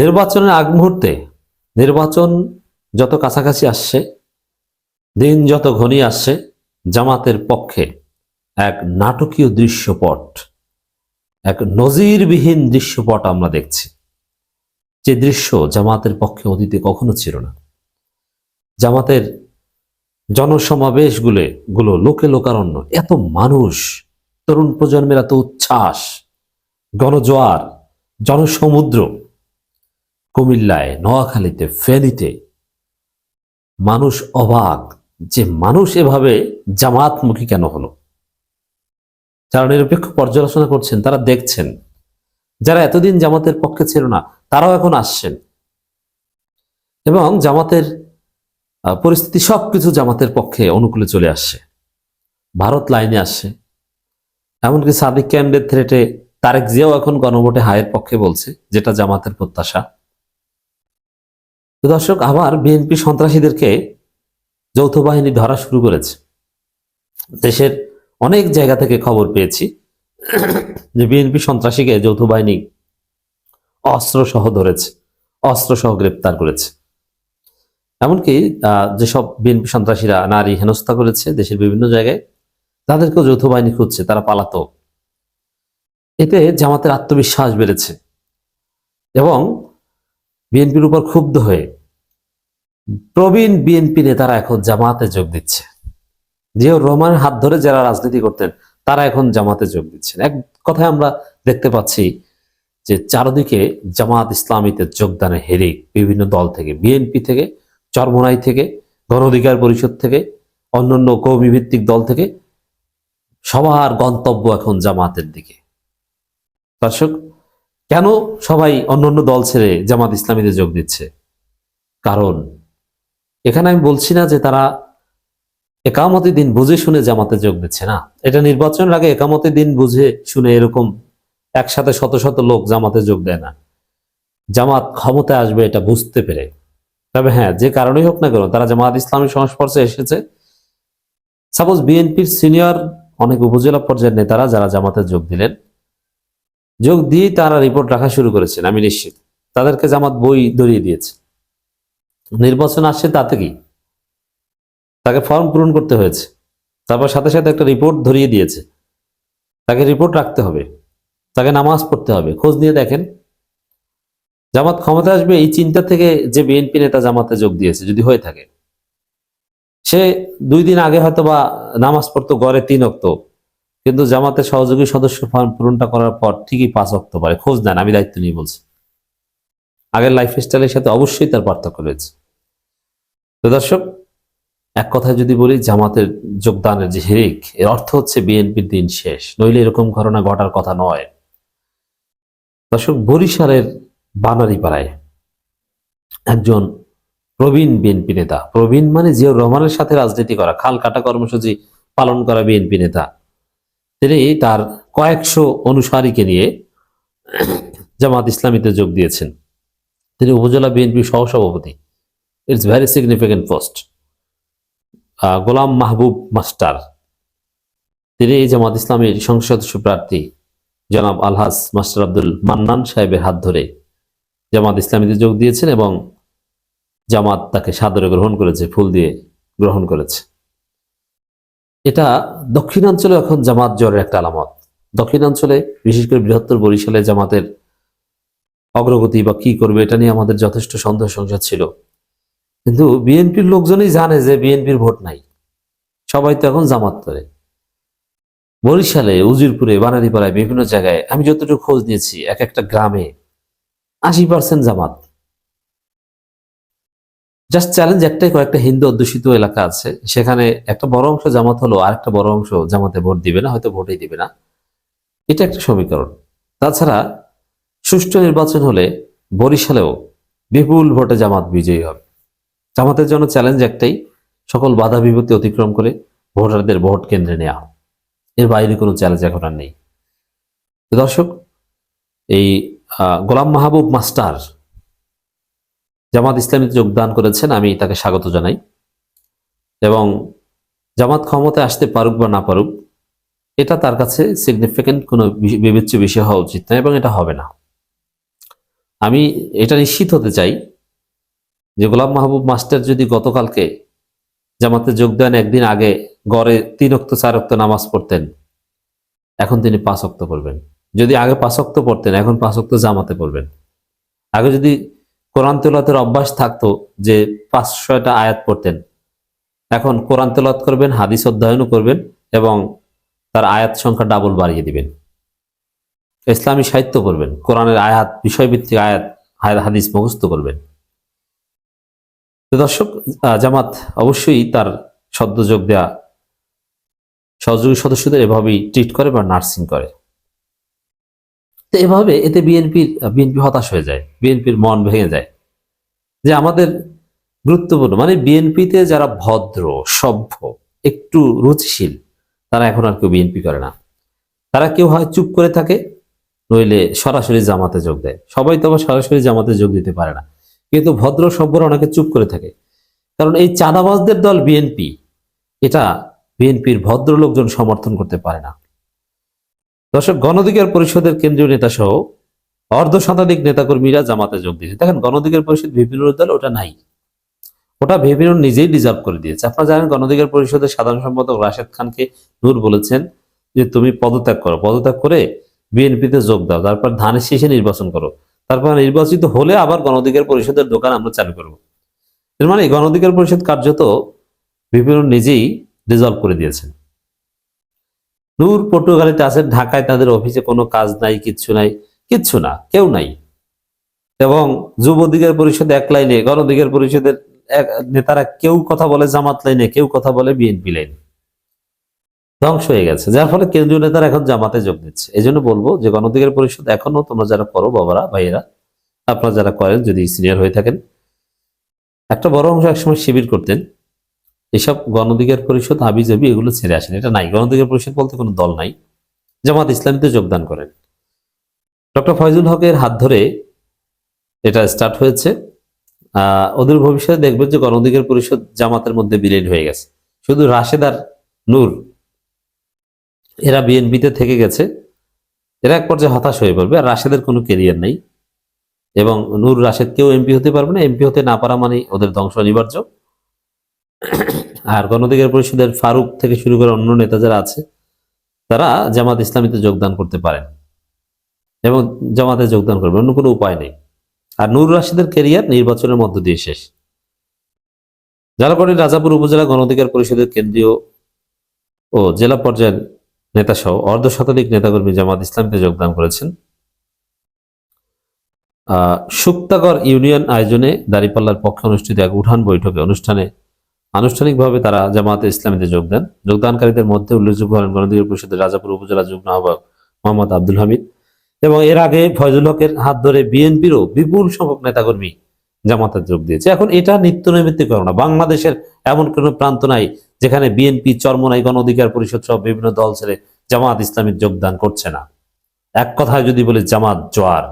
নির্বাচনের আগ মুহূর্তে নির্বাচন যত কাছাকাছি আসছে, দিন যত ঘনিয়ে আসছে, জামাতের পক্ষে এক নাটকীয় দৃশ্যপট, এক নজিরবিহীন দৃশ্যপট আমরা দেখছি। যে দৃশ্য জামাতের পক্ষে অতীতে কখনো ছিল না। জামাতের জনসমাবেশগুলো গুলো লোকে লোকারণ্য, এত মানুষ, তরুণ প্রজন্মের এত উচ্ছ্বাস, গণজোয়ার, জনসমুদ্র কুমিল্লায়, নোয়াখালীতে, ফেনীতে। মানুষ অবাক যে মানুষ এভাবে জামাতমুখী কেন হলো? যারা নিরপেক্ষ পর্যালোচনা করছেন, তারা দেখছেন। যারা এতদিন জামাতের পক্ষে ছিল না, তারাও এখন আসছেন। এবং জামাতের পরিস্থিতি সবকিছু জামাতের পক্ষে অনুকূলে চলে আসছে। ভারত লাইনে আসছে। এমনকি সাদিক ক্যান্ডের থ্রেটে তারেক জিয়াও এখন গণভোটে হায়ের পক্ষে বলছে, যেটা জামাতের প্রত্যাশা। তো দর্শক, আবার বিএনপি সন্ত্রাসীদেরকে যৌথ বাহিনী ধরা শুরু করেছে। দেশের অনেক জায়গা থেকে খবর পেয়েছি যে বিএনপি সন্ত্রাসীকে যৌথ বাহিনী অস্ত্র সহ ধরেছে অস্ত্র সহ গ্রেপ্তার করেছে। এমনকি যেসব বিএনপি সন্ত্রাসীরা নারী হেনস্থা করেছে দেশের বিভিন্ন জায়গায়, তাদেরকেও যৌথ বাহিনী খুঁজছে, তারা পালাতো। এতে জামাতের আত্মবিশ্বাস বেড়েছে এবং বিএনপির উপর ক্ষুব্ধ হয়ে প্রবীণ বিএনপি নেতারা এখন জামাতে যোগ দিচ্ছে। জিয়াউ রহমানের হাত ধরে যারা রাজনীতি করতেন, তারা এখন জামাতে যোগ দিচ্ছেন। এক কথায় আমরা দেখতে পাচ্ছি যে চারদিকে জামাত ইসলামীতে যোগদানের হেরে বিভিন্ন দল থেকে, বিএনপি থেকে, চরমোনাই থেকে গণ অধিকার পরিষদ থেকে, অন্যান্য কৌমি ভিত্তিক দল থেকে সবার গন্তব্য এখন জামাতের দিকে। দর্শক কেন সবাই অন্যান্য দল ছেড়ে জামাত ইসলামীতে যোগ দিচ্ছে? কারণ এখানে আমি বলছি না যে তারা একামতি দিন বুঝে শুনে জামাতে যোগ দিচ্ছে না। এটা নির্বাচনের আগে একামতি দিন বুঝে শুনে এরকম একসাথে শত শত লোক জামাতে যোগ দেয় না। জামাত ক্ষমতায় আসবে এটা বুঝতে পেরে। তবে হ্যাঁ যে কারণেই হোক না কেন, তারা জামাত ইসলামের সংস্পর্শে এসেছে। সাপোজ বিএনপির সিনিয়র অনেক উপজেলা পর্যায়ের নেতারা যারা জামাতে যোগ দিলেন যোগ দিয়েই তারা রিপোর্ট রাখা শুরু করেছেন, আমি নিশ্চিত। তাদেরকে জামাত বই ধরিয়ে দিয়েছে। নির্বাচন আসছে তাতে কি? তাকে ফর্ম পূরণ করতে হয়েছে। তারপর সাথে সাথে একটা রিপোর্ট ধরিয়ে দিয়েছে। তাকে রিপোর্ট রাখতে হবে। তাকে নামাজ পড়তে হবে। খোঁজ নিয়ে দেখেন। জামাত ক্ষমতা আসবে এই চিন্তা থেকে যে বিএনপি নেতা জামাতে যোগ দিয়েছে, যদি হয়ে থাকে। সে দুই দিন আগে হয়তো বা নামাজ পড়তো গড়ে তিন অক্ত। কিন্তু জামাতের সহযোগী সদস্য ফর্ম পূরণটা করার পর ঠিকই পাঁচ অক্ত পারে খোঁজ নেন, আমি দায়িত্ব নিয়ে বলছি। আগের লাইফ স্টাইলের সাথে অবশ্যই তার পার্থক্য রয়েছে। তো দর্শক, এক কথায় যদি বলি, জামাতের যোগদানের যে হিরিক, এর অর্থ হচ্ছে বিএনপির দিন শেষ। নইলে এরকম ঘটনা ঘটার কথা নয়। দর্শক, বরিশালের বানারীপাড়ায় একজন প্রবীণ বিএনপি নেতা, প্রবীণ মানে জিয়াউর রহমানের সাথে রাজনীতি করা, খাল কাটা কর্মসূচি পালন করা বিএনপি নেতা তিনি তার কয়েকশো অনুসারীকে নিয়ে জামাত ইসলামীতে যোগ দিয়েছেন। তিনি উপজেলা বিএনপি সহসভাপতি। It's very significant post Golam Mahbub master. তিনি জামাত ইসলামীর সংসদ সদস্য প্রার্থী জনাব আলহাস মাস্টার আব্দুল মান্নান সাহেবের হাত ধরে জামাত ইসলামীতে যোগ দিয়েছেন এবং জামাত তাকে সাদরে গ্রহণ করেছে, ফুল দিয়ে গ্রহণ করেছে। এটা দক্ষিণাঞ্চলে এখন জামাত জ্বরের একটা আলামত। দক্ষিণাঞ্চলে, বিশেষ করে বৃহত্তর বরিশালে জামাতের অগ্রগতি বা কি করবে এটা নিয়ে আমাদের যথেষ্ট সন্দেহ সংসার ছিল। কিন্তু বিএনপির লোকজনই জানে যে বিএনপির ভোট নাই। সবাই তো এখন জামাত করে। বরিশালে, উজিরপুরে বানারীপাড়ায় বিভিন্ন জায়গায় আমি যতটুকু খোঁজ নিয়েছি, এক একটা গ্রামে আশি পার্সেন্ট জামাত। জাস্ট চ্যালেঞ্জ একটাই, কয়েকটা হিন্দু অধ্যুষিত এলাকা আছে। সেখানে একটা বড় অংশ জামাত হলো, আর একটা বড় অংশ জামাতে ভোট দিবে না, হয়তো ভোটই দিবে না। এটা একটা সমীকরণ। তাছাড়া সুষ্ঠু নির্বাচন হলে বরিশালেও বিপুল ভোটে জামাত বিজয়ী হবে। জামাতের জন্য চ্যালেঞ্জ একটাই, সকল বাধা বিপত্তি অতিক্রম করে ভোটারদের ভোট কেন্দ্রে নেওয়া এর বাইরে কোনো চ্যালেঞ্জ এখন আর নেই। দর্শক, এই গোলাম মাহবুব মাস্টার জামাত ইসলামীতে যোগদান করেছেন, আমি তাকে স্বাগত জানাই। এবং জামাত ক্ষমতায় আসতে পারুক বা না পারুক, এটা তার কাছে সিগনিফিকেন্ট কোনো বিবেচ্য বিষয় হওয়া উচিত নয় এবং এটা হবে না। আমি এটা নিশ্চিত হতে চাই যে গোলাম মাহবুব মাস্টার যদি গতকালকে জামাতে যোগ দেন, একদিন আগে গড়ে তিন অক্ত চার অক্ত নামাজ পড়তেন, এখন তিনি পাঁচ অক্ত পড়বেন। যদি আগে পাঁচ অক্ত পড়তেন, এখন পাঁচ অক্ত জামাতে পড়বেন। আগে যদি কোরআন তেলাতের অভ্যাস থাকতো যে পাঁচ ছয়টা আয়াত পড়তেন। এখন কোরআন তেলাত করবেন, হাদিস অধ্যয়নও করবেন এবং তার আয়াত সংখ্যা ডাবল বাড়িয়ে দিবেন। ইসলামী সাহিত্য করবেন কোরআনের আয়াত, বিষয়ভিত্তিক আয়াত হাদিস মুখস্থ করবেন। দর্শক জামাত অবশ্যই তার সদ্য যোগ দেয়া, সহযোগী সদস্যদের এভাবেই ট্রিট করে বা নার্সিং করে। তো এভাবে এতে বিএনপির বিএনপি হতাশ হয়ে যায় বিএনপির মন ভেঙে যায়। যে আমাদের গুরুত্বপূর্ণ মানে বিএনপিতে যারা ভদ্র, সভ্য, একটু রুচিশীল, তারা এখন আর কেউ বিএনপি করে না। তারা কেউ হয় চুপ করে থাকে, নইলে সরাসরি জামাতে যোগ দেয়। সবাই তো আবার সরাসরি জামাতে যোগ দিতে পারে না। কিন্তু ভদ্র, সভ্যরা অনেকে চুপ করে থাকে। কারণ এই চাঁদাবাজদের দল বিএনপি এটা বিএনপির ভদ্র লোকজন সমর্থন করতে পারে না। দর্শক গণধিকার পরিষদের কেন্দ্রীয় নেতা সহ অর্ধ শতাধিক নেতাকর্মীরা জামাতে যোগ দিয়েছে। দেখেন গণধিকার পরিষদ বিভিন্ন দল, ওটা নাই। ওটা ভেবিনুর নিজেই ডিজার্ভ করে দিয়েছে। আপনারা জানেন গণধিকার পরিষদের সাধারণ সম্পাদক রাশেদ খানকে নূর বলেছেন যে, তুমি পদত্যাগ করো। পদত্যাগ করে বিএনপিতে যোগ দাও। তারপর ধানের শীষে নির্বাচন করো। তারপর নির্বাচিত হলে আবার গণধিকার পরিষদের দোকান আমরা চালু করব। এর মানে গণধিকার পরিষদ কার্যত বিভিন্ন নিজেই রিজলভ করে দিয়েছেন। নূর পটুয়াখালীতে আছেন ঢাকায় তাদের অফিসে কোনো কাজ নাই, কিচ্ছু নাই, কিচ্ছু না, কেউ নাই। এবং যুব অধিকার পরিষদ এক লাইনে গণধিকার পরিষদের নেতারা কেউ কথা বলে জামাত লাইনে, কেউ কথা বলে বিএনপি লাইনে। ধ্বংস হয়ে গেছে, যার ফলে কেন্দ্রীয় নেতারা এখন জামাতে যোগ দিচ্ছে। এই জন্য বলব যে গণধিকার পরিষদ এখনও তোমরা যারা করো, বাবারা, ভাইয়েরা, আপনারা যারা করেন, যদি সিনিয়র হয়ে থাকেন, একটা বড় অংশ একসময় শিবির করতেন। এসব গণধিকার পরিষদ হাবি জাবি এগুলো ছেড়ে আসেন। এটা নাই। গণধিকার পরিষদ বলতে কোনো দল নাই। জামাত ইসলামীতে যোগদান করেন। ডক্টর ফয়জুল হকের হাত ধরে এটা স্টার্ট হয়েছে। ওদের ভবিষ্যতে দেখবেন যে গণধিকার পরিষদ জামাতের মধ্যে বিলীন হয়ে গেছে। শুধু রাশেদ আর নূর, এরা বিএনপিতে থেকে গেছে। এরা এক পর্যায়ে হতাশ হয়ে পড়বে। আর রাশেদের কোনো কেরিয়ার নেই। এবং নূর রাশেদ কেউ এমপি হতে পারবে না। এমপি হতে না পারা মানে ওদের ধ্বংস অনিবার্য। আর গণধিকার পরিষদের ফারুক থেকে শুরু করে অন্য নেতা যারা আছে, তারা জামাত ইসলামীতে যোগদান করতে পারেন। এবং জামাতে যোগদান করবে, অন্য কোনো উপায় নেই। আর নূর রাশিদের কেরিয়ার নির্বাচনের মধ্য দিয়ে শেষ। ঝালকাঠির রাজাপুর উপজেলা গণধিকার পরিষদের কেন্দ্রীয় ও জেলা পর্যায়ের নেতা সহ অর্ধ শতাধিক নেতাকর্মী জামাত ইসলামীতে যোগদান করেছেন। সুক্তাগর ইউনিয়ন আয়োজনে দাঁড়িপাল্লার পক্ষে অনুষ্ঠিত এক উঠান বৈঠকে অনুষ্ঠানে আনুষ্ঠানিকভাবে তারা জামাতে ইসলামীতে যোগ দেন। যোগদানকারীদের মধ্যে উল্লেখযোগ্য হলেন গণধিকার পরিষদের রাজাপুর উপজেলা যুগ্ম আহ্বায়ক মোহাম্মদ আব্দুল হামিদ এবং এর আগে ফয়জুল হকের হাত ধরে বিএনপিরও বিপুল সংখ্যক নেতাকর্মী জামাতে যোগ দিয়েছে। এখন এটা নিত্য নৈমিত্তিক ঘটনা বাংলাদেশের এমন কোনো প্রান্ত নাই যেখানে বিএনপি চরমনাই গণ অধিকার পরিষদ সহ বিভিন্ন দল ছেড়ে জামাত ইসলামীর যোগদান করছে না। এক কথায় যদি বলি জামাত জোয়ার।